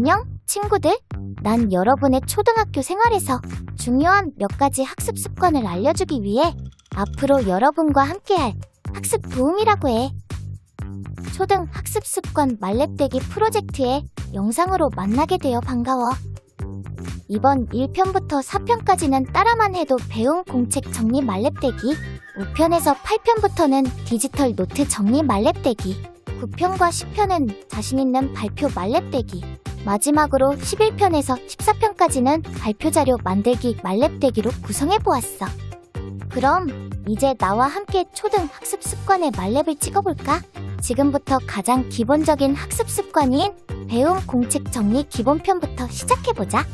안녕, 친구들. 난 여러분의 초등학교 생활에서 중요한 몇 가지 학습 습관을 알려주기 위해 앞으로 여러분과 함께할 학습 도움이라고 해. 초등 학습 습관 말렙대기 프로젝트의 영상으로 만나게 되어 반가워. 이번 1편부터 4편까지는 따라만 해도 배운 공책 정리 말렙대기, 5편에서 8편부터는 디지털 노트 정리 말렙대기, 9편과 10편은 자신 있는 발표 말렙대기, 마지막으로 11편에서 14편까지는 발표 자료 만들기 말렙대기로 구성해보았어. 그럼 이제 나와 함께 초등 학습 습관의 말렙을 찍어볼까? 지금부터 가장 기본적인 학습 습관인 배움 공책 정리 기본편부터 시작해보자.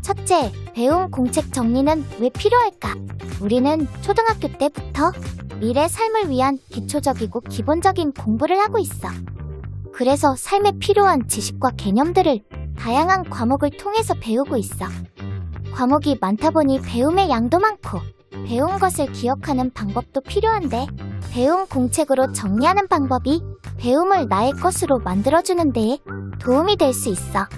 첫째, 배움 공책 정리는 왜 필요할까? 우리는 초등학교 때부터 미래 삶을 위한 기초적이고 기본적인 공부를 하고 있어. 그래서 삶에 필요한 지식과 개념들을 다양한 과목을 통해서 배우고 있어. 과목이 많다 보니 배움의 양도 많고 배운 것을 기억하는 방법도 필요한데 배움 공책으로 정리하는 방법이 배움을 나의 것으로 만들어주는 데에 도움이 될 수 있어.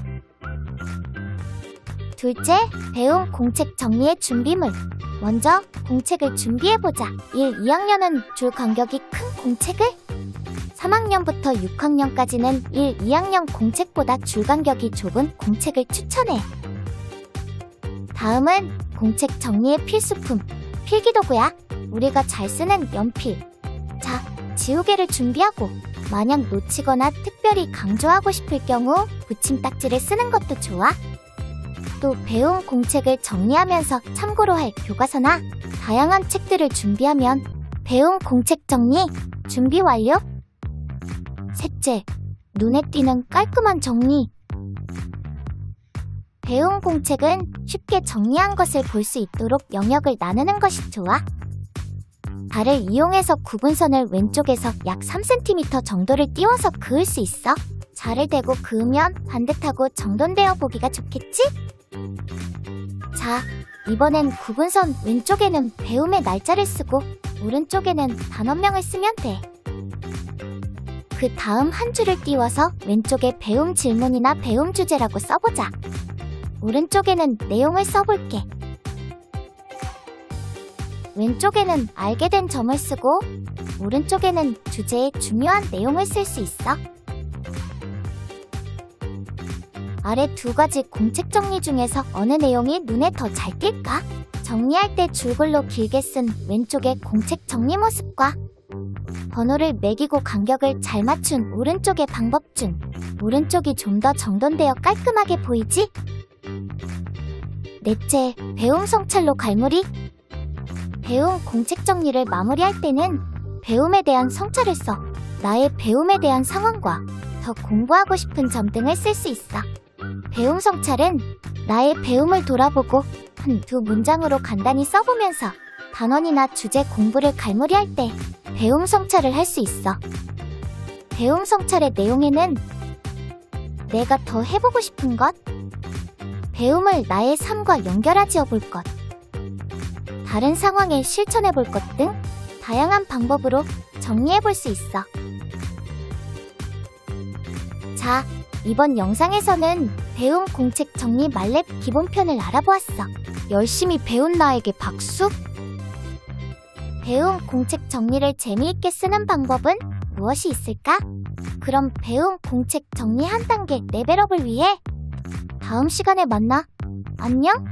둘째, 배움 공책 정리의 준비물. 먼저 공책을 준비해보자. 1, 2학년은 줄 간격이 큰 공책을 3학년부터 6학년까지는 1, 2학년 공책보다 줄 간격이 좁은 공책을 추천해. 다음은 공책 정리의 필수품, 필기도구야. 우리가 잘 쓰는 연필. 자, 지우개를 준비하고 만약 놓치거나 특별히 강조하고 싶을 경우 붙임 딱지를 쓰는 것도 좋아. 또 배운 공책을 정리하면서 참고로 할 교과서나 다양한 책들을 준비하면 배운 공책 정리 준비 완료. 셋째, 눈에 띄는 깔끔한 정리. 배운 공책은 쉽게 정리한 것을 볼 수 있도록 영역을 나누는 것이 좋아. 발을 이용해서 구분선을 왼쪽에서 약 3cm 정도를 띄워서 그을 수 있어. 자를 대고 그으면 반듯하고 정돈되어 보기가 좋겠지? 자, 이번엔 구분선 왼쪽에는 배움의 날짜를 쓰고 오른쪽에는 단원명을 쓰면 돼. 그 다음 한 줄을 띄워서 왼쪽에 배움 질문이나 배움 주제라고 써보자. 오른쪽에는 내용을 써볼게. 왼쪽에는 알게 된 점을 쓰고 오른쪽에는 주제의 중요한 내용을 쓸 수 있어. 아래 두 가지 공책 정리 중에서 어느 내용이 눈에 더 잘 띌까? 정리할 때 줄글로 길게 쓴 왼쪽의 공책 정리 모습과 번호를 매기고 간격을 잘 맞춘 오른쪽의 방법 중 오른쪽이 좀 더 정돈되어 깔끔하게 보이지? 넷째, 배움 성찰로 갈무리. 배움 공책 정리를 마무리할 때는 배움에 대한 성찰을 써 나의 배움에 대한 상황과 더 공부하고 싶은 점 등을 쓸 수 있어. 배움 성찰은 나의 배움을 돌아보고 한두 문장으로 간단히 써보면서 단원이나 주제 공부를 갈무리 할 때 배움 성찰을 할 수 있어. 배움 성찰의 내용에는 내가 더 해보고 싶은 것, 배움을 나의 삶과 연결하지어 볼 것, 다른 상황에 실천해 볼 것 등 다양한 방법으로 정리해 볼 수 있어. 자, 이번 영상에서는 배움 공책 정리 말렙 기본편을 알아보았어. 열심히 배운 나에게 박수? 배움 공책 정리를 재미있게 쓰는 방법은 무엇이 있을까? 그럼 배움 공책 정리 한 단계 레벨업을 위해 다음 시간에 만나. 안녕?